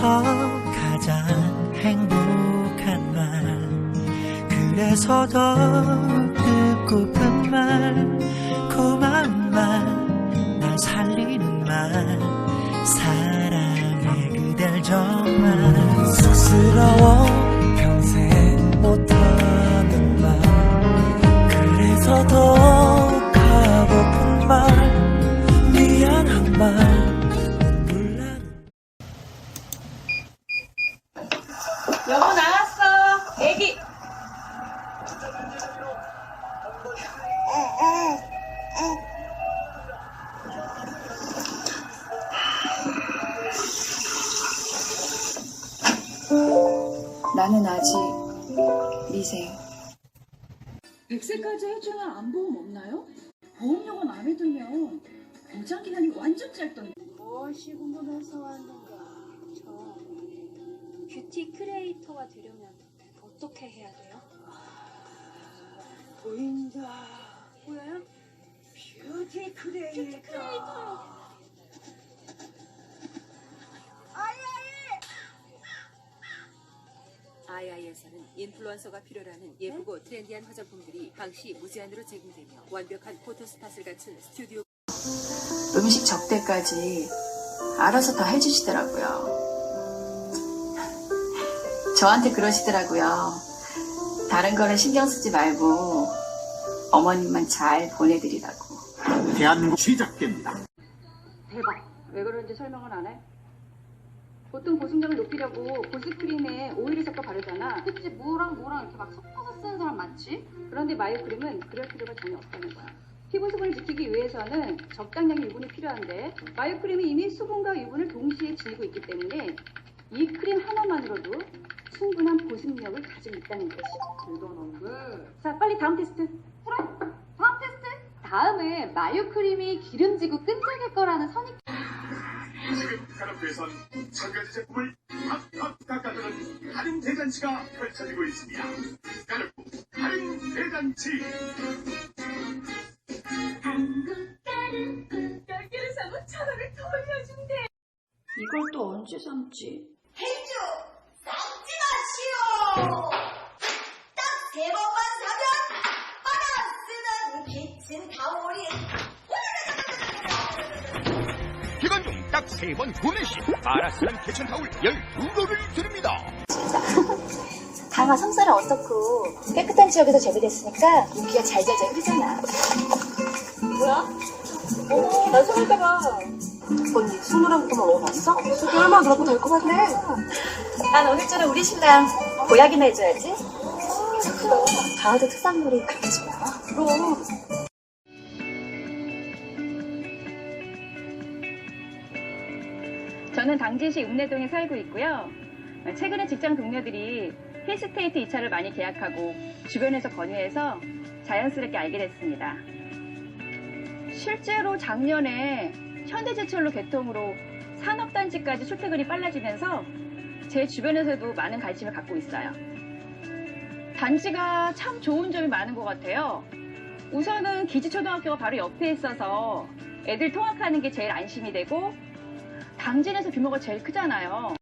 세상에서 가장 행복한 말. 그래서 더 듣고픈 말. 고마운 말 날 살리는 말. 사랑해 그댈 정말. 쑥스러워 평생 못하는 말. 그래서 더 가고픈 말. 미안한 말 나는 아직 미세. 100세까지 해주는 안보험 없나요? 보험료가 마음에 들면 보장 기간이 완전 짧던데. 무엇이 궁금해서 왔는가? 저 뷰티 크리에이터가 되려면 어떻게 해야 돼요? 보인다. 보여요? 뷰티 크리에이터. 아이아이에서는 인플루언서가 필요라는 예쁘고 트렌디한 화장품들이 항시 무제한으로 제공되며 완벽한 포토스팟을 갖춘 스튜디오 음식 적대까지 알아서 다 해주시더라고요. 저한테 그러시더라고요. 다른 거는 신경 쓰지 말고 어머님만 잘 보내드리라고. 대한민국 시작됩니다. 대박. 왜 그런지 설명을 안 해? 보통 보습력을 높이려고 보습크림에 오일을 섞어 바르잖아. 그치, 뭐랑 뭐랑 이렇게 막 섞어서 쓰는 사람 많지? 그런데 마요크림은 그럴 필요가 전혀 없다는 거야. 피부 수분을 지키기 위해서는 적당량의 유분이 필요한데 마요크림이 이미 수분과 유분을 동시에 지니고 있기 때문에 이 크림 하나만으로도 충분한 보습력을 가지고 있다는 것이 대단한데 자 빨리 다음 테스트 그래 다음 테스트 다음은 마요 크림이 기름지고 끈적일 거라는 선입 지금 가락부에선 천 가지 제품을 팍팍 깎아주는 할인 대잔치가 펼쳐지고 있습니다. 가락부 할인 대잔치. 이걸 또 언제 삶지? 세 번만 사면 받아 쓰는 기침 타올이 딱세번 구매 시 알아쓰는 키친 타올 12도를 드립니다. 강화 성살은 어떻고 깨끗한 지역에서 재배됐으니까 윤기가 잘잘잘 흐르잖아 뭐야? 어머 난 속을까봐. 언니 손으로 한번 먹어봤어? 속이 얼마나 그렇고 같네. 난 오늘처럼 우리 신랑 보약이나 해줘야지. 그럼. 강화도 특산물이 그렇게 좋아. 그럼 저는 당진시 읍내동에 살고 있고요. 최근에 직장 동료들이 힐스테이트 2차를 많이 계약하고 주변에서 권유해서 자연스럽게 알게 됐습니다. 실제로 작년에 현대제철로 개통으로 산업단지까지 출퇴근이 빨라지면서 제 주변에서도 많은 관심을 갖고 있어요. 단지가 참 좋은 점이 많은 것 같아요. 우선은 기지초등학교가 바로 옆에 있어서 애들 통학하는 게 제일 안심이 되고 당진에서 규모가 제일 크잖아요.